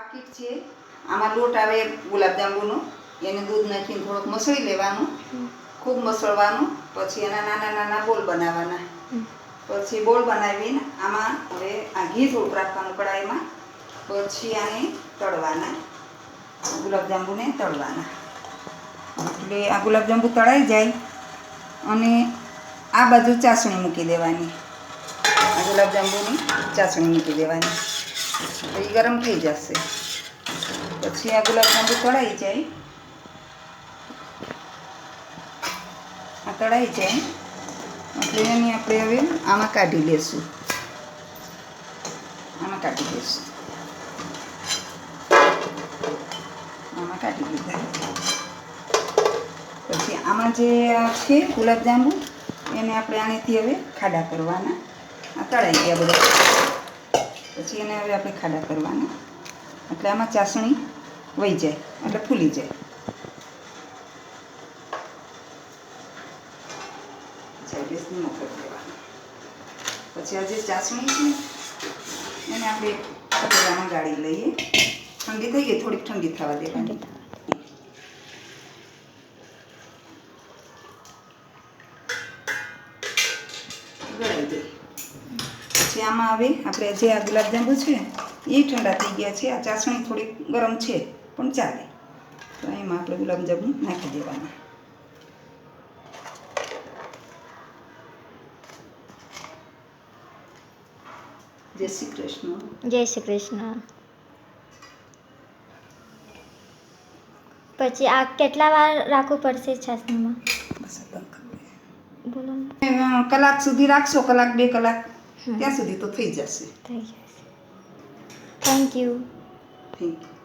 પાકીટ છે. આમાં લોટ આવે ગુલાબજાંબુનો એને દૂધ નાખીને થોડોક મસળી લેવાનું ખૂબ મસળવાનું પછી એના નાના નાના બોલ બનાવવાના. પછી બોલ બનાવીને આમાં હવે આ ઘી થોડુંક રાખવાનું કડાઈમાં પછી આને તળવાના ગુલાબજાંબુને તળવાના. એટલે આ ગુલાબજાંબુ તળાઈ જાય અને આ બાજુ ચાસણી મૂકી દેવાની. આ ગુલાબજાંબુની ચાસણી મૂકી દેવાની. એ ગરમ થઈ જશે. પછી આ ગુલાબજાંબુ તળાઈ જાય. આ તળાઈ જાય. એટલે એની આપણે હવે આમાં કાઢી લેશું. આમાં કાઢી લેશું. આમાં કાઢી લીધા. પછી આમાં જે છે ગુલાબજાંબુ એને આપણે આનેથી હવે ખાડા કરવાના. આ તળાઈ ગયા બધા. એને આપણે ખાડા કરવાના. એટલે આમાં ચાસણી વહી જાય, એટલે ફૂલી જાય. ચાલીસ નિમક કરી પછી આ જે ચાસણી છે એને આપણે ગાળી લઈએ. ઠંડી થઈ ગઈ, થોડીક ઠંડી થવા દેવાની ગળાઈ ગઈ પછી આમાં હવે આપણે જે આ ગુલાબજાંબુ છે એ ઠંડા થઈ ગયા છે. આ ચાસણી થોડી ગરમ છે પણ ચાલે. તો એમાં આપણે ગુલાબજાંબુ નાખી દેવાના. જય શ્રી કૃષ્ણ. જય શ્રી કૃષ્ણ. પછી આ કેટલા વાર રાખવું પડશે છાસણીમાં કરી બોલો. કલાક સુધી રાખશો કલાક બે કલાક. ત્યાં સુધી તો થઈ જશે. થઈ જશે. Thank you thank you